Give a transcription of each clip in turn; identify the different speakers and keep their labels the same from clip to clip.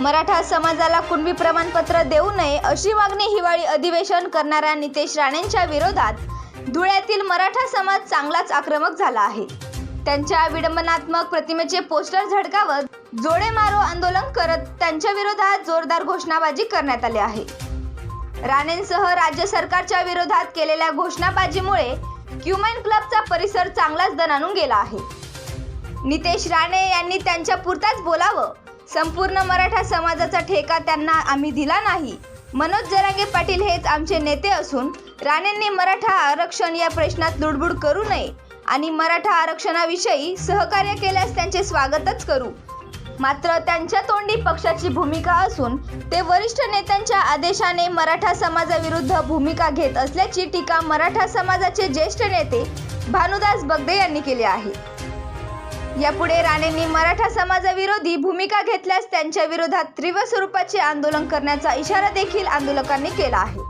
Speaker 1: मराठा समाजाला कुणबी प्रमाणपत्र देऊ नये अशी मागणी हिवाळी अधिवेशन करणाऱ्या नितेश राणेंच्या विरोधात धुळ्यातील मराठा समाज चांगलाच आक्रमक झाला आहे. त्यांच्या विडंबनात्मक प्रतिमेचे पोस्टर झडकावत जोडे मारो आंदोलन करत त्यांच्या विरोधात जोरदार घोषणाबाजी करण्यात आली आहे. राणेंसह राज्य सरकारच्या विरोधात केलेल्या घोषणाबाजीमुळे क्युमेन क्लबचा परिसर चांगलाच दणानून गेला आहे. नितेश राणे यांनी त्यांच्या पुरताच बोलावं संपूर्ण मराठा समाजाचा ठेका त्यांना आम्ही दिला नाही. मनोज जरांगे पाटील हेच आमचे नेते असून राणेंनी मराठा आरक्षण या प्रश्नात लुडबुड करू नये आणि मराठा आरक्षणाविषयी सहकार्य केल्यास त्यांचे स्वागतच करू. मात्र त्यांच्या तोंडी पक्षाची भूमिका असून ते वरिष्ठ नेत्यांच्या आदेशाने मराठा समाजाविरुद्ध भूमिका घेत असल्याची टीका मराठा समाजाचे ज्येष्ठ नेते भानुदास बगदे यांनी केली आहे. यापुढे राणेंनी मराठा समाजाविरोधी भूमिका घेतल्यास त्यांच्या विरोधात तीव्र स्वरूपाचे आंदोलन करण्याचा इशारा देखील आंदोलकांनी केला आहे.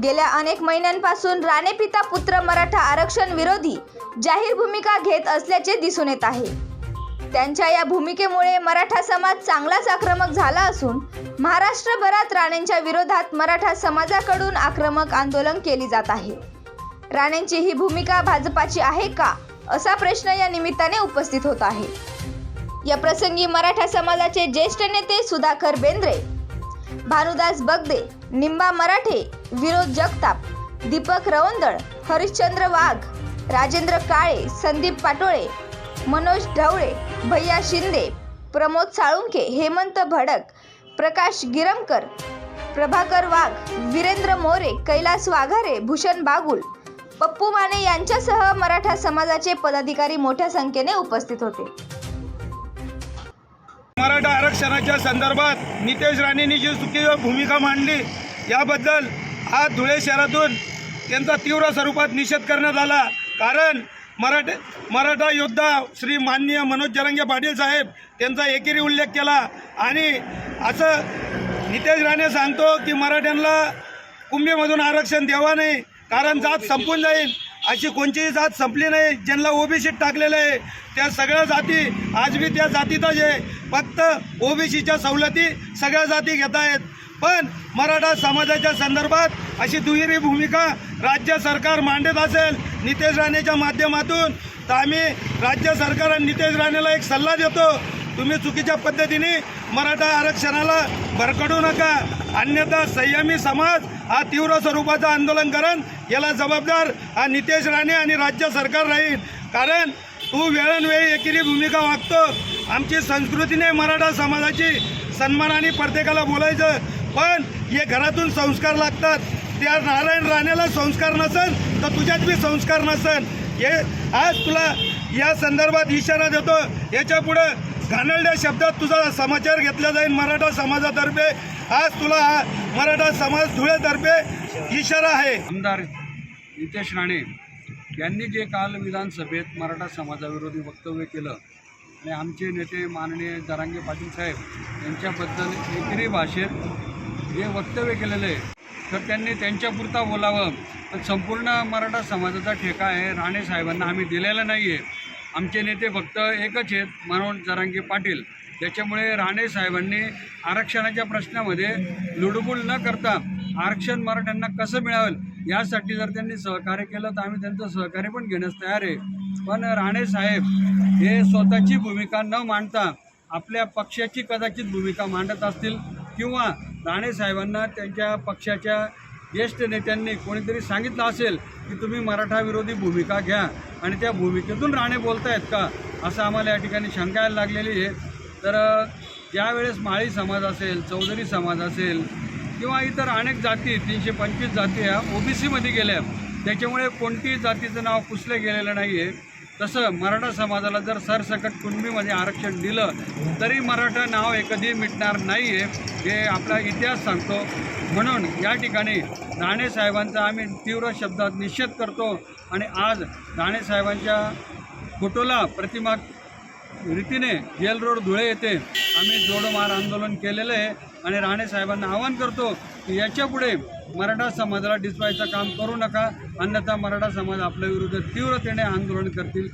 Speaker 1: गेल्या अनेक महिन्यांपासून राणे पिता पुत्र मराठा आरक्षण विरोधी जाहीर भूमिका घेत असल्याचे दिसून येत आहे. त्यांच्या या भूमिकेमुळे मराठा समाज चांगलाच आक्रमक झाला असून महाराष्ट्रभरात राणेंच्या विरोधात मराठा समाजाकडून आक्रमक आंदोलन केली जात आहे. राणेंची ही भूमिका भाजपाची आहे का? असा प्रश्न या निमित्ताने उपस्थित होत आहे. या प्रसंगी मराठा समाजाचे ज्येष्ठ नेते सुधाकर बेंद्रे भानुदास बगदे निंबा मराठे विरोध जगताप दीपक रवंदळ हरिश्चंद्र वाघ राजेंद्र काळे संदीप पाटोळे मनोज ढवळे भैया शिंदे प्रमोद साळुंके हेमंत भडक प्रकाश गिरमकर प्रभाकर वाघ वीरेंद्र मोरे कैलास वाघारे भूषण बागुल पप्पू माने यांच्यासह मराठा समाजाचे पदाधिकारी मोठ्या संख्येने उपस्थित होते.
Speaker 2: मराठा आरक्षणाच्या संदर्भात नितेश राणेंनी जी चुकीची भूमिका मांडली याबद्दल आज धुळे शहरातून त्यांचा तीव्र स्वरूपात निषेध करण्यात आला. कारण मराठे मराठा योद्धा श्री माननीय मनोज जरंगे पाटील साहेब त्यांचा एकेरी उल्लेख केला आणि असं नितेश राणे सांगतो की मराठ्यांना कुंभीमधून आरक्षण द्यावा नाही कारण जात संपून जाईल. अशी कोणतीही जात संपली नाही. ज्यांना ओबीसीत टाकलेलं आहे त्या सगळ्या जाती आज मी त्या जातीतच आहे. फक्त ओबीसीच्या सवलती सगळ्या जाती घेत आहेत. पण मराठा समाजाच्या संदर्भात अशी दुहेरी भूमिका राज्य सरकार मांडत असेल नितेश राणेच्या माध्यमातून तर आम्ही राज्य सरकार आणि नितेश राणेला एक सल्ला देतो. तुम्ही चुकीच्या पद्धतीने मराठा आरक्षणाला भरकडू नका. अन्यथा संयमी समाज हा तीव्र स्वरूपाचं आंदोलन करण याला जबाबदार हा नितेश राणे आणि राज्य सरकार राहील. कारण तू वेळोवेळी एकेरी भूमिका वागतो. आमची संस्कृतीने मराठा समाजाची सन्मानाने प्रत्येकाला बोलायचं. पण हे घरातून संस्कार लागतात. त्या नारायण राणेला संस्कार नसन तर तुझ्यात बी संस्कार नसन. हे आज तुला या संदर्भात इशारा देतो. याच्या पुढं घाणेरड्या शब्दात तुझा समाचार घेतला जाईल मराठा समाजातर्फे. आज तुला हा मराठा समाज धुळेतर्फे इशारा आहे.
Speaker 3: आमदार नितेश राणे यांनी जे काल विधानसभेत मराठा समाजाविरोधी वक्तव्य केलं आणि आमचे नेते माननीय जरांगे पाटील साहेब यांच्याबद्दल एकरी भाषेत जे वक्तव्य केलेलं आहे तर त्यांनी त्यांच्यापुरता बोलावं. पण संपूर्ण मराठा समाजाचा ठेका आहे. राणे साहेबांना आम्ही दिलेला नाही आहे आमचे नेते फक्त एकच आहेत मनोहर जरांगे पाटील. त्याच्यामुळे राणे साहेबांनी आरक्षणाच्या प्रश्नामध्ये लुडबुल न करता आरक्षण मराठ्यांना कसं मिळावेल यासाठी जर त्यांनी सहकार्य केलं तर आम्ही त्यांचं सहकार्य पण घेण्यास तयार आहे. पण राणे साहेब हे स्वतःची भूमिका न मांडता आपल्या पक्षाची कदाचित भूमिका मांडत असतील किंवा राणे साहेबांना त्यांच्या पक्षाच्या ज्येष्ठ नेत्यांनी कोणीतरी सांगितलं असेल की तुम्ही मराठा विरोधी भूमिका घ्या आणि त्या भूमिकेतून राणे बोलतायत का? असं आम्हाला या ठिकाणी शंका यायला लागलेली आहे. तर ज्यावेळेस माळी समाज असेल चौधरी समाज असेल किंवा इतर अनेक जाती तीनशे पंचवीस जाती ह्या ओबीसीमध्ये गेल्या त्याच्यामुळे कोणतीही जातीचं नाव पुसलं गेलेलं नाही आहे तसं मराठा समाजाला जर सरसकट कुणबीमध्ये आरक्षण दिलं तरी मराठा नाव हे कधी मिटणार नाही आहे हे आपला इतिहास सांगतो. म्हणून या ठिकाणी राणे साहेबांचा आम्ही तीव्र शब्दात निषेध करतो आणि आज राणेसाहेबांच्या फोटोला प्रतिमा रीतीने जेल रोड धुळे येथे आम्ही जोडमार आंदोलन केलेलं आहे आणि राणे साहेबांना आवाहन करतो की याच्यापुढे मराठा समाजाला डिसवायचं काम करू नका अन्यथा मराठा समाज आपल्या विरुद्ध तीव्रतेने आंदोलन करतील.